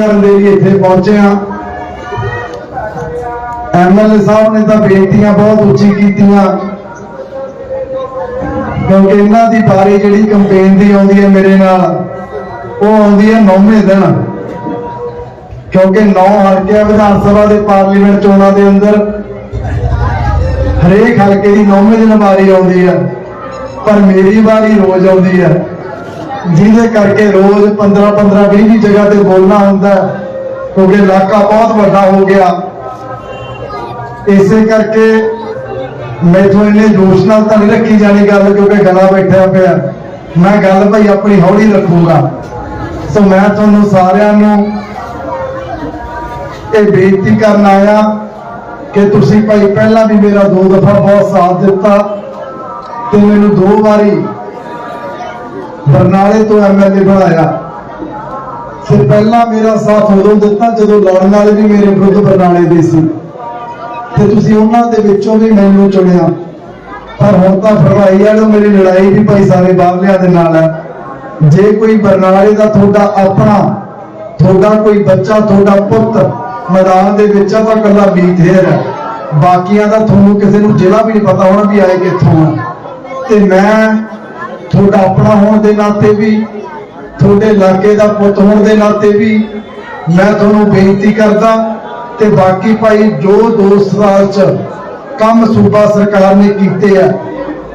ਕਰਨ ਦੇ ਲਈ ਇੱਥੇ ਪਹੁੰਚੇ ਹਾਂ। ਐਮਐਲਏ ਸਾਹਿਬ ਨੇ ਤਾਂ ਬੇਨਤੀਆਂ ਬਹੁਤ ਉੱਚੀ ਕੀਤੀਆਂ। ਕਿਉਂਕਿ ਇਹਨਾਂ ਦੀ ਬਾਰੀ ਜਿਹੜੀ ਕੰਪੇਨ ਦੀ ਆਉਂਦੀ ਹੈ ਮੇਰੇ ਨਾਲ, ਉਹ ਆਉਂਦੀ ਹੈ ਨੌਵੇਂ ਦਿਨ। ਕਿਉਂਕਿ ਨੌ ਹਲਕੇ ਵਿਧਾਨ ਸਭਾ ਦੇ ਪਾਰਲੀਮੈਂਟ ਚੋਣਾਂ ਦੇ ਅੰਦਰ ਹਰੇਕ ਹਲਕੇ ਦੀ ਨੌਵੇਂ ਦਿਨ ਵਾਰੀ ਆਉਂਦੀ ਹੈ। ਪਰ ਮੇਰੀ ਵਾਰੀ ਰੋਜ਼ ਆਉਂਦੀ ਹੈ। ਜਿਹਦੇ ਕਰਕੇ ਰੋਜ਼ 15 15 20 20 ਜਗ੍ਹਾ ਤੇ ਬੋਲਣਾ ਹੁੰਦਾ ਕਿਉਂਕਿ ਇਲਾਕਾ ਬਹੁਤ ਵੱਡਾ ਹੋ ਗਿਆ। ਇਸੇ ਕਰਕੇ ਮੈਥੋਂ ਇੰਨੇ ਜੋਸ਼ ਨਾਲ ਤਾਂ ਨਹੀਂ ਰੱਖੀ ਜਾਣੀ ਗੱਲ, ਕਿਉਂਕਿ ਗਲਾ ਬੈਠਿਆ ਪਿਆ। ਮੈਂ ਗੱਲ ਭਾਈ ਆਪਣੀ ਹੌਲੀ ਰੱਖੂਗਾ। ਸੋ ਮੈਂ ਤੁਹਾਨੂੰ ਸਾਰਿਆਂ ਨੂੰ ਇਹ ਬੇਨਤੀ ਕਰਨ ਆਇਆ ਕਿ ਤੁਸੀਂ ਭਾਈ ਪਹਿਲਾਂ ਵੀ ਮੇਰਾ ਦੋ ਦਫਾ ਬਹੁਤ ਸਾਥ ਦਿੱਤਾ ਤੇ ਮੈਨੂੰ ਦੋ ਵਾਰੀ ਬਰਨਾਲੇ ਤੋਂ ਐਮਐਲਏ ਬਣਾਇਆ। ਫਿਰ ਪਹਿਲਾਂ ਮੇਰਾ ਸਾਥ ਉਦੋਂ ਦਿੱਤਾ ਜਦੋਂ ਲੜਨ ਵਾਲੇ ਵੀ ਮੇਰੇ ਵਿਰੁੱਧ ਬਰਨਾਲੇ ਦੇ ਸੀ। ਤੇ ਤੁਸੀਂ ਉਹਨਾਂ ਦੇ ਵਿੱਚੋਂ ਵੀ ਮੈਨੂੰ ਚੁਣਿਆ। ਪਰ ਹੁਣ ਤਾਂ ਫਰਵਾਈ ਵਾਲੋ ਮੇਰੀ ਲੜਾਈ ਵੀ ਭਾਈ ਸਾਰੇ ਬਾਹਰਲਿਆਂ ਦੇ ਨਾਲ ਹੈ। ਜੇ ਕੋਈ ਬਰਨਾਲੇ ਦਾ ਤੁਹਾਡਾ ਆਪਣਾ, ਤੁਹਾਡਾ ਕੋਈ ਬੱਚਾ, ਤੁਹਾਡਾ ਪੁੱਤ ਮੈਦਾਨ ਦੇ ਵਿੱਚ ਆ ਤਾਂ ਕੱਲਾ ਬੀਤੇਰ ਹੈ। ਬਾਕੀਆਂ ਦਾ ਤੁਹਾਨੂੰ ਕਿਸੇ ਨੂੰ ਜ਼ਿਲ੍ਹਾ ਵੀ ਨਹੀਂ ਪਤਾ ਹੋਣਾ ਵੀ ਆਏ ਕਿੱਥੋਂ ਆ ਤੇ ਮੈਂ ਤੁਹਾਡਾ ਆਪਣਾ ਹੋਣ ਦੇ ਨਾਤੇ ਵੀ, ਤੁਹਾਡੇ ਲਾਗੇ ਦਾ ਪੁੱਤ ਹੋਣ ਦੇ ਨਾਤੇ ਵੀ ਮੈਂ ਤੁਹਾਨੂੰ ਬੇਨਤੀ ਕਰਦਾ ਤੇ ਬਾਕੀ ਭਾਈ ਜੋ ਦੋ ਸਾਲ ਚ ਕੰਮ ਸੂਬਾ ਸਰਕਾਰ ਨੇ ਕੀਤੇ ਆ,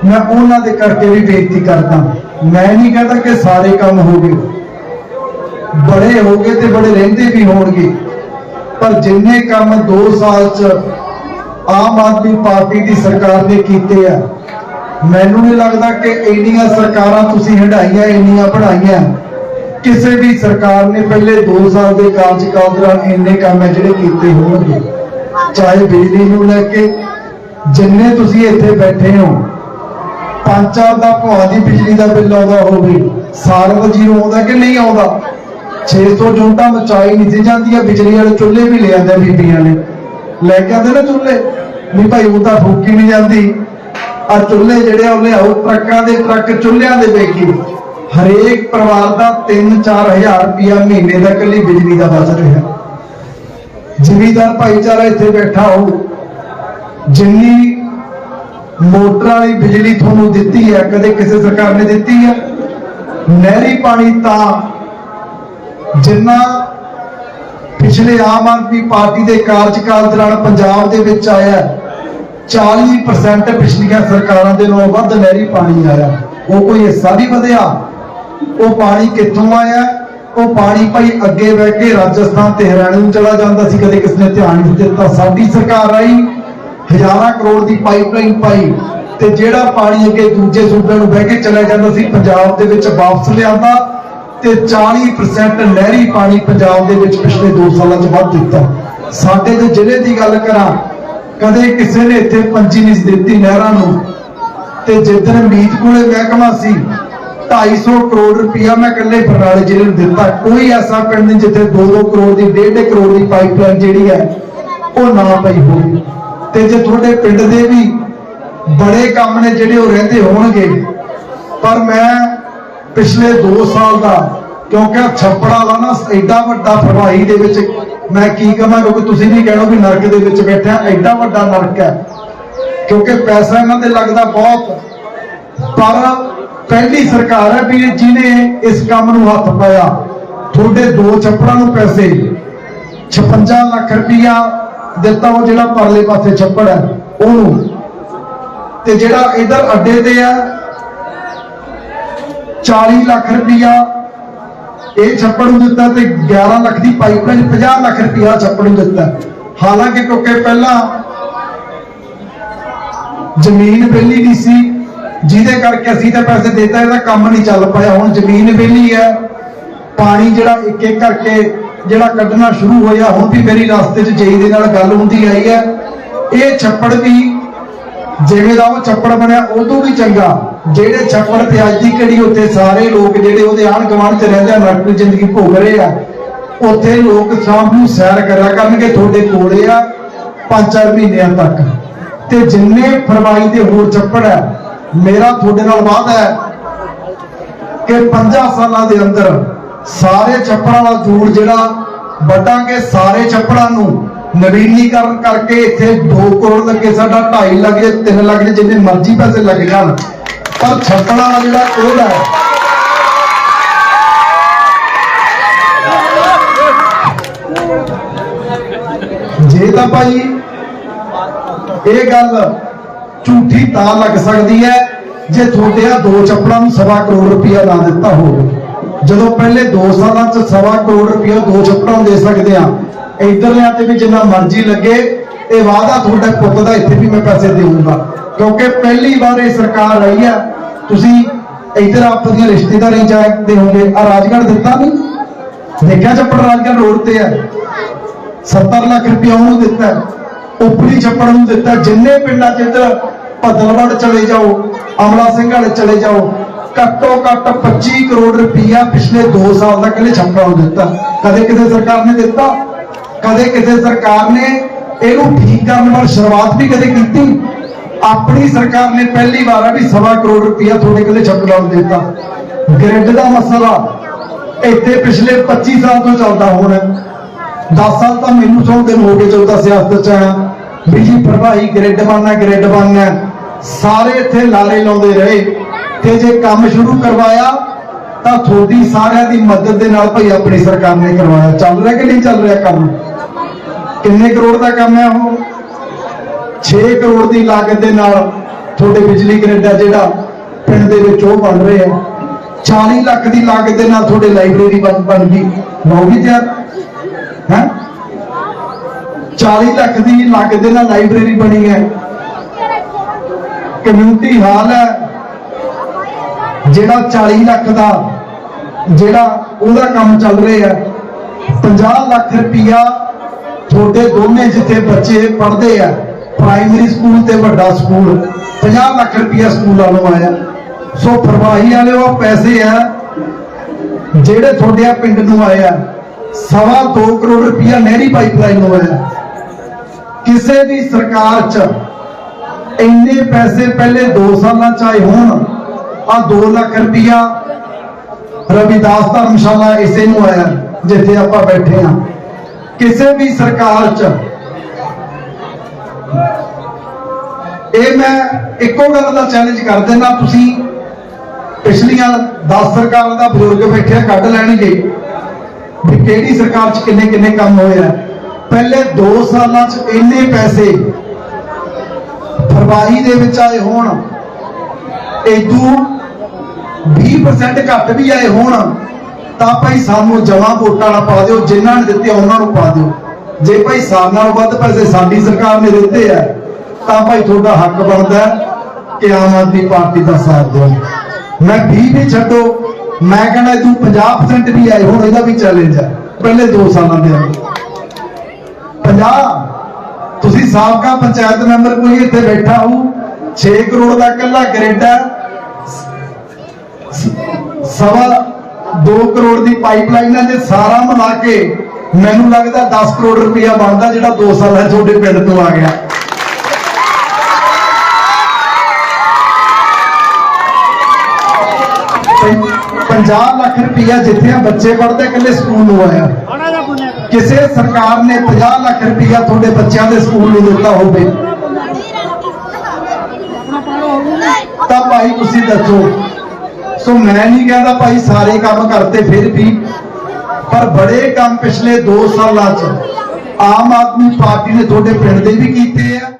ਮੈਂ ਉਹਨਾਂ ਦੇ ਕਰਕੇ ਵੀ ਬੇਨਤੀ ਕਰਦਾ। ਮੈਂ ਨਹੀਂ ਕਹਿੰਦਾ ਕਿ ਸਾਰੇ ਕੰਮ ਹੋ ਗਏ। ਬੜੇ ਹੋ ਗਏ ਤੇ ਬੜੇ ਰਹਿੰਦੇ ਵੀ ਹੋਣਗੇ। ਪਰ ਜਿੰਨੇ ਕੰਮ 2 ਸਾਲ ਚ ਆਮ ਆਦਮੀ ਪਾਰਟੀ ਦੀ ਸਰਕਾਰ ਨੇ ਕੀਤੇ ਆ ਮੈਨੂੰ ਨਹੀਂ ਲੱਗਦਾ ਕਿ ਇੰਨੀਆਂ ਸਰਕਾਰਾਂ ਤੁਸੀਂ ਹੰਡਾਈਆਂ ਇੰਨੀਆਂ ਪੜਾਈਆਂ ਕਿਸੇ ਵੀ ਸਰਕਾਰ ਨੇ ਪਹਿਲੇ 2 ਸਾਲ ਦੇ ਕਾਰਜਕਾਲ ਦੌਰਾਨ ਇੰਨੇ ਕੰਮ ਹੈ ਜਿਹੜੇ ਕੀਤੇ ਹੋਣਗੇ। ਚਾਹੇ ਬਿਜਲੀ ਨੂੰ ਲੈ ਕੇ ਜਿੰਨੇ ਤੁਸੀਂ ਇੱਥੇ ਬੈਠੇ ਹੋ ਪੰਚਾਇਤ ਦਾ ਭਾਅ ਦੀ ਬਿਜਲੀ ਦਾ ਬਿੱਲ ਆਉਂਦਾ ਹੋਵੇ, ਸਾਲ ਦਾ ਜ਼ੀਰੋ ਆਉਂਦਾ ਕਿ ਨਹੀਂ ਆਉਂਦਾ? 600 ਯੂਨਿਟਾਂ ਮਚਾਈ ਨਹੀਂ ਸੀ ਜਾਂਦੀਆਂ, ਬਿਜਲੀ ਵਾਲੇ ਚੁੱਲ੍ਹੇ ਵੀ ਲੈ ਆਉਂਦੇ ਬੀਬੀਆਂ ਨੇ। ਲੈ ਕੇ ਆਉਂਦੇ ਨਾ ਚੁੱਲ੍ਹੇ। ਨਹੀਂ ਭਾਈ, ਉਹ ਤਾਂ ਫੂਕੀ ਨਹੀਂ ਜਾਂਦੀ। ਆ ਚੁੱਲ੍ਹੇ ਜਿਹੜੇ ਆ ਉਹ ਲਿਆਓ, ਟਰੱਕਾਂ ਦੇ ਟਰੱਕ ਚੁੱਲ੍ਹਿਆਂ ਦੇ ਵੇਖੀ। ਹਰੇਕ ਪਰਿਵਾਰ ਦਾ 3-4000 ਰੁਪਇਆ ਮਹੀਨੇ ਦਾ ਇਕੱਲੀ ਬਿਜਲੀ ਦਾ ਬਚ ਰਿਹਾ। ਜ਼ਿਮੀਦਾਰ ਭਾਈਚਾਰਾ ਇੱਥੇ ਬੈਠਾ ਹੋ। ਜਿੰਨੀ ਮੋਟਰ ਵਾਲੀ ਬਿਜਲੀ ਤੁਹਾਨੂੰ ਦਿੱਤੀ ਹੈ, ਕਦੇ ਕਿਸੇ ਸਰਕਾਰ ਨੇ ਦਿੱਤੀ ਹੈ। ਨਹਿਰੀ ਪਾਣੀ ਤਾਂ ਜਿੰਨਾ ਪਿਛਲੇ ਆਮ ਆਦਮੀ ਪਾਰਟੀ ਦੇ ਕਾਰਜਕਾਲ ਦੌਰਾਨ ਪੰਜਾਬ ਦੇ ਵਿੱਚ ਆਇਆ 40% ਪਿਛਲੀਆਂ ਸਰਕਾਰਾਂ ਦੇ ਨਾਲੋਂ ਵੱਧ ਨਹਿਰੀ ਪਾਣੀ ਆਇਆ ਉਹ ਕੋਈ ਹਿੱਸਾ ਨਹੀਂ ਵਧਿਆ। ਉਹ ਪਾਣੀ ਕਿੱਥੋਂ ਆਇਆ? ਉਹ ਪਾਣੀ ਭਾਈ ਅੱਗੇ ਬਹਿ ਕੇ ਰਾਜਸਥਾਨ ਤੇ ਹਰਿਆਣੇ ਨੂੰ ਚਲਾ ਜਾਂਦਾ ਸੀ। ਕਦੇ ਕਿਸ ਨੇ ਧਿਆਨ ਨਹੀਂ ਦਿੱਤਾ। ਸਾਡੀ ਸਰਕਾਰ ਆਈ, ਹਜ਼ਾਰਾਂ ਕਰੋੜ ਦੀ ਪਾਈਪਲਾਈਨ ਪਾਈ ਤੇ ਜਿਹੜਾ ਪਾਣੀ ਅੱਗੇ ਦੂਜੇ ਸੂਬਿਆਂ ਨੂੰ ਬਹਿ ਕੇ ਚਲਾ ਜਾਂਦਾ ਸੀ, ਪੰਜਾਬ ਦੇ ਵਿੱਚ ਵਾਪਸ ਲਿਆਂਦਾ ਤੇ 40% ਨਹਿਰੀ ਪਾਣੀ ਪੰਜਾਬ ਦੇ ਵਿੱਚ ਪਿਛਲੇ 2 ਸਾਲਾਂ 'ਚ ਵੱਧ ਦਿੱਤਾ। ਸਾਡੇ ਦੇ ਜ਼ਿਲ੍ਹੇ ਦੀ ਗੱਲ ਕਰਾਂ ਕਦੇ ਕਿਸੇ ਨੇ ਇੱਥੇ ਪੰਜੀ ਨਹੀਂ ਸੀ ਦਿੱਤੀ ਨਹਿਰਾਂ ਨੂੰ। ਤੇ ਜਿੱਦਣ ਮੀਤ ਕੋਲੇ ਮਹਿਕਮਾ ਸੀ 250 ਕਰੋੜ ਰੁਪਇਆ ਮੈਂ ਇਕੱਲੇ ਬਰਨਾਲੇ ਜ਼ਿਲ੍ਹੇ ਨੂੰ ਦਿੱਤਾ। ਕੋਈ ਐਸਾ ਪਿੰਡ ਨਹੀਂ ਜਿੱਥੇ 2-2 ਕਰੋੜ ਦੀ 1.5 ਕਰੋੜ ਦੀ ਪਾਈਪਲਾਈਨ ਜਿਹੜੀ ਹੈ, ਉਹ ਨਾ ਪਈ ਹੋਵੇ। ਤੇ ਜੇ ਤੁਹਾਡੇ ਪਿੰਡ ਦੇ ਵੀ ਬੜੇ ਕੰਮ ਨੇ ਜਿਹੜੇ ਉਹ ਰਹਿੰਦੇ ਹੋਣਗੇ, ਪਰ ਮੈਂ ਪਿਛਲੇ 2 ਸਾਲ ਦਾ, ਕਿਉਂਕਿ ਛੱਪੜਾ ਦਾ ਨਾ ਐਡਾ ਵੱਡਾ ਪ੍ਰਵਾਹੀ ਦੇ ਵਿੱਚ ਮੈਂ ਕੀ ਕਹਾਂ, ਕਿਉਂਕਿ ਤੁਸੀਂ ਨਹੀਂ ਕਹਿਣਾ ਵੀ ਨਰਕ ਦੇ ਵਿੱਚ ਬੈਠਿਆ, ਐਡਾ ਵੱਡਾ ਨਰਕ ਹੈ। ਕਿਉਂਕਿ ਪੈਸਾ ਇਹਨਾਂ ਦੇ ਲੱਗਦਾ ਬਹੁਤ। ਪਰ ਪਹਿਲੀ ਸਰਕਾਰ ਹੈ ਵੀ ਜਿਹਨੇ ਇਸ ਕੰਮ ਨੂੰ ਹੱਥ ਪਾਇਆ। ਤੁਹਾਡੇ ਦੋ ਛੱਪੜਾਂ ਨੂੰ ਪੈਸੇ 56 ਲੱਖ ਰੁਪਇਆ ਦਿੱਤਾ ਉਹ ਜਿਹੜਾ ਪਰਲੇ ਪਾਸੇ ਛੱਪੜ ਹੈ, ਉਹਨੂੰ। ਤੇ ਜਿਹੜਾ ਇਧਰ ਅੱਡੇ ਤੇ ਆ 40 ਲੱਖ ਰੁਪਇਆ ਇਹ ਛੱਪੜ ਨੂੰ ਦਿੱਤਾ ਤੇ 11 ਲੱਖ ਦੀ ਪਾਈਪਲਾਈਨ 50 ਲੱਖ ਰੁਪਇਆ ਛੱਪੜ ਨੂੰ ਦਿੱਤਾ। ਹਾਲਾਂਕਿ ਕਿਉਂਕਿ ਪਹਿਲਾਂ ਜ਼ਮੀਨ ਪਹਿਲੀ ਨਹੀਂ ਸੀ, ਜਿਹਦੇ ਕਰਕੇ ਅਸੀਂ ਤਾਂ ਪੈਸੇ ਦੇਤਾ, ਇਹਦਾ ਕੰਮ ਨਹੀਂ ਚੱਲ ਪਾਇਆ। ਹੁਣ ਜ਼ਮੀਨ ਪਹਿਲੀ ਹੈ, ਪਾਣੀ ਜਿਹੜਾ ਇੱਕ ਇੱਕ ਕਰਕੇ ਜਿਹੜਾ ਕੱਢਣਾ ਸ਼ੁਰੂ ਹੋਇਆ, ਹੁਣ ਵੀ ਮੇਰੀ ਰਸਤੇ 'ਚ ਜਈ ਦੇ ਨਾਲ ਗੱਲ ਹੁੰਦੀ ਆਈ ਹੈ। ਇਹ ਛੱਪੜ ਵੀ ਜਿਵੇਂ ਦਾ ਉਹ ਛੱਪੜ ਬਣਿਆ, ਉਹ ਤੋਂ ਵੀ ਚੰਗਾ। ਜਿਹੜੇ ਛੱਪੜ ਤੇ ਅੱਜ ਦੀ ਘੜੀ ਉੱਥੇ ਸਾਰੇ ਲੋਕ ਜਿਹੜੇ ਉਹਦੇ ਆਣ ਗਵਾਂਢ 'ਚ ਰਹਿੰਦੇ ਆ, ਨਰਕ ਦੀ ਜ਼ਿੰਦਗੀ ਭੋਗ ਰਹੇ ਆ। ਉੱਥੇ ਲੋਕ ਸ਼ਾਮ ਨੂੰ ਸੈਰ ਕਰਿਆ ਕਰਨਗੇ, ਤੁਹਾਡੇ ਕੋਲੇ ਆ ਪੰਜ ਚਾਰ ਮਹੀਨਿਆਂ ਤੱਕ। ਤੇ ਜਿੰਨੇ ਫਰਮਾਈ ਦੇ ਹੋਰ ਛੱਪੜ ਹੈ ਮੇਰਾ ਤੁਹਾਡੇ ਨਾਲ ਵਾਅਦਾ ਹੈ ਕਿ 50 ਸਾਲਾਂ ਦੇ ਅੰਦਰ ਸਾਰੇ ਛੱਪੜਾਂ ਦਾ ਜੂੜ ਜਿਹੜਾ ਵੱਡਾਂਗੇ ਸਾਰੇ ਛੱਪੜਾਂ ਨੂੰ। ਨਵੀਨੀਕਰਨ ਕਰਕੇ ਇੱਥੇ 2 ਕਰੋੜ ਲੱਗੇ, ਸਾਡਾ 2.5 ਲੱਗੇ 3 ਲੱਗੇ ਜਿੰਨੇ ਮਰਜ਼ੀ ਪੈਸੇ ਲੱਗ ਜਾਣ। ਪਰ ਛੱਪੜਾਂ ਦਾ ਜਿਹੜਾ ਕੋਲ ਹੈ, ਜੇ ਤਾਂ ਭਾਈ ਇਹ ਗੱਲ ਝੂਠੀ ਤਾਂ ਲੱਗ ਸਕਦੀ ਹੈ, ਜੇ ਤੁਹਾਡੇ ਆ ਦੋ ਚੱਪੜਾਂ ਨੂੰ ਸਵਾ ਕਰੋੜ ਰੁਪਇਆ ਨਾ ਦਿੱਤਾ ਹੋਵੇ। ਜਦੋਂ ਪਹਿਲੇ 2 ਸਾਲਾਂ ਚ ਸਵਾ ਕਰੋੜ ਰੁਪਇਆ ਦੋ ਚੱਪੜਾਂ ਦੇ ਸਕਦੇ ਆ ਇਧਰਲਿਆਂ ਤੇ ਵੀ ਜਿੰਨਾ ਮਰਜ਼ੀ ਲੱਗੇ, ਇਹ ਵਾਅਦਾ ਤੁਹਾਡਾ ਪੁੱਤ ਦਾ, ਇੱਥੇ ਵੀ ਮੈਂ ਪੈਸੇ ਦੇਊਂਗਾ। ਕਿਉਂਕਿ ਪਹਿਲੀ ਵਾਰ ਇਹ ਸਰਕਾਰ ਆਈ ਆ ਤੁਸੀਂ ਇਧਰ ਆਪਣੀਆਂ ਰਿਸ਼ਤੇਦਾਰੀ ਚਾਹਦੇ ਹੋਗੇ ਆ ਰਾਜਗੜ੍ਹ ਦਿੱਤਾ ਨਹੀਂ ਦੇਖਿਆ ਚੱਪੜ ਰਾਜਗੜ੍ਹ ਰੋਡ ਤੇ ਆ 70 ਲੱਖ ਰੁਪਇਆ ਉਹਨੂੰ ਦਿੱਤਾ ਹੈ। ਉਪਰੀ ਛੱਪੜ ਨੂੰ ਦਿੱਤਾ ਜਿੰਨੇ ਪਿੰਡਾਂ ਚ ਇੱਧਰ ਭਦਲਵੜ ਚਲੇ ਜਾਓ, ਅਮਲਾ ਸਿੰਘ ਵਾਲੇ ਚਲੇ ਜਾਓ, ਘੱਟੋ ਘੱਟ 25 ਕਰੋੜ ਰੁਪਇਆ ਪਿਛਲੇ 2 ਸਾਲ ਦਾ ਕਹਿੰਦੇ ਛੱਪੜਾਂ ਦਿੱਤਾ। ਕਦੇ ਕਿਸੇ ਸਰਕਾਰ ਨੇ ਦਿੱਤਾ? ਕਦੇ ਕਿਸੇ ਸਰਕਾਰ ਨੇ ਇਹਨੂੰ ਠੀਕ ਕਰਨ ਵਾਲੀ ਸ਼ੁਰੂਆਤ ਵੀ ਕਦੇ ਕੀਤੀ? ਆਪਣੀ ਸਰਕਾਰ ਨੇ ਪਹਿਲੀ ਵਾਰ ਆ ਵੀ ਸਵਾ ਕਰੋੜ ਰੁਪਇਆ ਤੁਹਾਡੇ ਕੱਲੇ ਛੱਪੜਾਂ ਨੂੰ ਦਿੱਤਾ। ਗ੍ਰਿਡ ਦਾ ਮਸਲਾ ਇੱਥੇ ਪਿਛਲੇ 25 ਸਾਲ ਤੋਂ ਚੱਲਦਾ ਹੁਣ 10 ਸਾਲ ਤਾਂ ਮੈਨੂੰ ਸੌ ਦਿਨ ਹੋ ਗਏ ਚੌਦਾ ਸਿਆਸਤ ਚ ਆਇਆ। ਵੀ ਜੀ ਪ੍ਰਭਾਈ ਗ੍ਰਿਡ ਬਣਨਾ ਗ੍ਰਿਡ ਬਣਨਾ ਸਾਰੇ ਇੱਥੇ ਲਾਰੇ ਲਾਉਂਦੇ ਰਹੇ। ਤੇ ਜੇ ਕੰਮ ਸ਼ੁਰੂ ਕਰਵਾਇਆ, ਤਾਂ ਤੁਹਾਡੀ ਸਾਰਿਆਂ ਦੀ ਮਦਦ ਦੇ ਨਾਲ ਭਾਈ ਆਪਣੀ ਸਰਕਾਰ ਨੇ ਕਰਵਾਇਆ। ਚੱਲ ਰਿਹਾ ਕਿ ਨਹੀਂ ਚੱਲ ਰਿਹਾ ਕੰਮ? ਕਿੰਨੇ ਕਰੋੜ ਦਾ ਕੰਮ ਹੈ ਉਹ? 6 ਕਰੋੜ ਦੀ ਲਾਗਤ ਦੇ ਨਾਲ ਤੁਹਾਡੇ ਬਿਜਲੀ ਗ੍ਰਿਡ ਆ ਜਿਹੜਾ ਪਿੰਡ ਦੇ ਵਿੱਚ ਉਹ ਬਣ ਰਹੇ ਰਿਹਾ 40 ਲੱਖ ਦੀ ਲਾਗਤ ਦੇ ਨਾਲ ਤੁਹਾਡੇ ਲਾਇਬ੍ਰੇਰੀ ਬਣ ਬਣ ਗਈ। ਹੋਊਗੀ ਤਿਆਰ? ਹੈ? 40 ਲੱਖ ਦੀ ਲਾਗਤ ਦੇ ਨਾਲ ਲਾਇਬ੍ਰੇਰੀ ਬਣੀ ਹੈ। ਕਮਿਊਨਿਟੀ ਹਾਲ ਹੈ। ਜਿਹੜਾ 40 ਲੱਖ ਦਾ, ਜਿਹੜਾ ਉਹਦਾ ਕੰਮ ਚੱਲ ਰਿਹਾ ਹੈ। 50 ਲੱਖ ਰੁਪਇਆ ਤੁਹਾਡੇ ਦੋਨੇ ਜਿੱਥੇ ਬੱਚੇ ਪੜ੍ਹਦੇ ਆ ਪ੍ਰਾਇਮਰੀ ਸਕੂਲ ਤੇ ਵੱਡਾ ਸਕੂਲ 50 ਲੱਖ ਰੁਪਇਆ ਸਕੂਲਾਂ ਨੂੰ ਆਇਆ। ਸੋ ਪ੍ਰਵਾਹੀ ਵਾਲੇ ਉਹ ਪੈਸੇ ਆ, ਜਿਹੜੇ ਤੁਹਾਡੇ ਪਿੰਡ ਨੂੰ ਆਇਆ। ਸਵਾ 2 ਕਰੋੜ ਰੁਪਇਆ ਨਹਿਰੀ ਪਾਈਪਲਾਈਨ ਨੂੰ ਆਇਆ। ਕਿਸੇ ਵੀ ਸਰਕਾਰ 'ਚ ਇੰਨੇ ਪੈਸੇ ਪਹਿਲੇ 2 ਸਾਲਾਂ 'ਚ ਆਏ ਹੋਣ ਆ 2 ਲੱਖ ਰੁਪਇਆ ਰਵਿਦਾਸ ਧਰਮਸ਼ਾਲਾ ਇਸੇ ਨੂੰ ਆਇਆ, ਜਿੱਥੇ ਆਪਾਂ ਬੈਠੇ ਆ ਕਿਸੇ ਵੀ ਸਰਕਾਰ 'ਚ। ਇਹ ਮੈਂ ਇੱਕੋ ਗੱਲ ਦਾ ਚੈਲੰਜ ਕਰ ਦਿੰਦਾ, ਤੁਸੀਂ ਪਿਛਲੀਆਂ 10 ਸਰਕਾਰਾਂ ਦਾ ਬਜ਼ੁਰਗ ਬੈਠਿਆ ਕੱਢ ਲੈਣਗੇ ਵੀ ਕਿਹੜੀ ਸਰਕਾਰ 'ਚ ਕਿੰਨੇ ਕਿੰਨੇ ਕੰਮ ਹੋਏ ਆ। ਪਹਿਲੇ 2 ਸਾਲਾਂ 'ਚ ਇੰਨੇ ਪੈਸੇ ਫਰਵਾਹੀ ਦੇ ਵਿੱਚ ਆਏ ਹੋਣ ਇਦੋਂ 20% ਘੱਟ ਵੀ ਆਏ ਹੋਣ। ਤਾਂ ਭਾਈ ਸਾਨੂੰ ਜਮਾ ਵੋਟਾਂ ਨਾ ਪਾ ਦਿਓ, ਜਿਨ੍ਹਾਂ ਨੇ ਦਿੱਤੇ ਉਹਨਾਂ ਨੂੰ ਪਾ ਦਿਓ। ਜੇ ਭਾਈ ਸਾਲ ਨਾਲੋਂ ਵੱਧ ਪੈਸੇ ਸਾਡੀ ਸਰਕਾਰ ਨੇ ਦਿੱਤੇ ਆ, ਤਾਂ ਭਾਈ ਤੁਹਾਡਾ ਹੱਕ ਬਣਦਾ ਕਿ ਆਮ ਆਦਮੀ ਪਾਰਟੀ ਦਾ ਸਾਥ ਦਿਓ ਮੈਂ 20 ਵੀ ਛੱਡੋ, ਮੈਂ ਕਹਿੰਦਾ ਤੂੰ 50% ਵੀ ਆਏ, ਹੁਣ ਇਹਦਾ ਵੀ ਚੈਲੰਜ ਹੈ, ਪਹਿਲੇ 2 ਸਾਲਾਂ ਦੇ ਅੰਦਰ। 50 ਤੁਸੀਂ ਸਾਬਕਾ ਪੰਚਾਇਤ ਮੈਂਬਰ ਕੋਈ ਇੱਥੇ ਬੈਠਾ ਹੋ? 6 ਕਰੋੜ ਦਾ ਇਕੱਲਾ ਗ੍ਰਿਡ ਹੈ। ਸਵਾ 2 ਕਰੋੜ ਦੀ ਪਾਈਪਲਾਈਨ ਹੈ ਜੇ ਸਾਰਾ ਮਿਲਾ ਕੇ ਮੈਨੂੰ ਲੱਗਦਾ 10 ਕਰੋੜ ਰੁਪਇਆ ਬਣਦਾ ਜਿਹੜਾ 2 ਸਾਲਾਂ 'ਚ ਤੁਹਾਡੇ ਪਿੰਡ ਤੋਂ ਆ ਗਿਆ। ਪੰ- 50 ਲੱਖ ਰੁਪਇਆ ਜਿੱਥੇ ਆ ਬੱਚੇ ਪੜ੍ਹਦੇ ਇਕੱਲੇ ਸਕੂਲ ਨੂੰ ਆਇਆ। ਕਿਸੇ ਸਰਕਾਰ ਨੇ 50 ਲੱਖ ਰੁਪਇਆ ਤੁਹਾਡੇ ਬੱਚਿਆਂ ਦੇ ਸਕੂਲ ਨੂੰ ਦਿੱਤਾ ਹੋਵੇ। ਤਾਂ ਭਾਈ ਤੁਸੀਂ ਦੱਸੋ ਸੋ ਮੈਂ ਨਹੀਂ ਕਹਿੰਦਾ ਭਾਈ ਸਾਰੇ ਕੰਮ ਕਰਤੇ ਫਿਰ ਵੀ, ਪਰ ਬੜੇ ਕੰਮ ਪਿਛਲੇ 2 ਸਾਲਾਂ ਚ ਆਮ ਆਦਮੀ ਪਾਰਟੀ ਨੇ ਤੁਹਾਡੇ ਪਿੰਡ ਦੇ ਵੀ ਕੀਤੇ ਆ।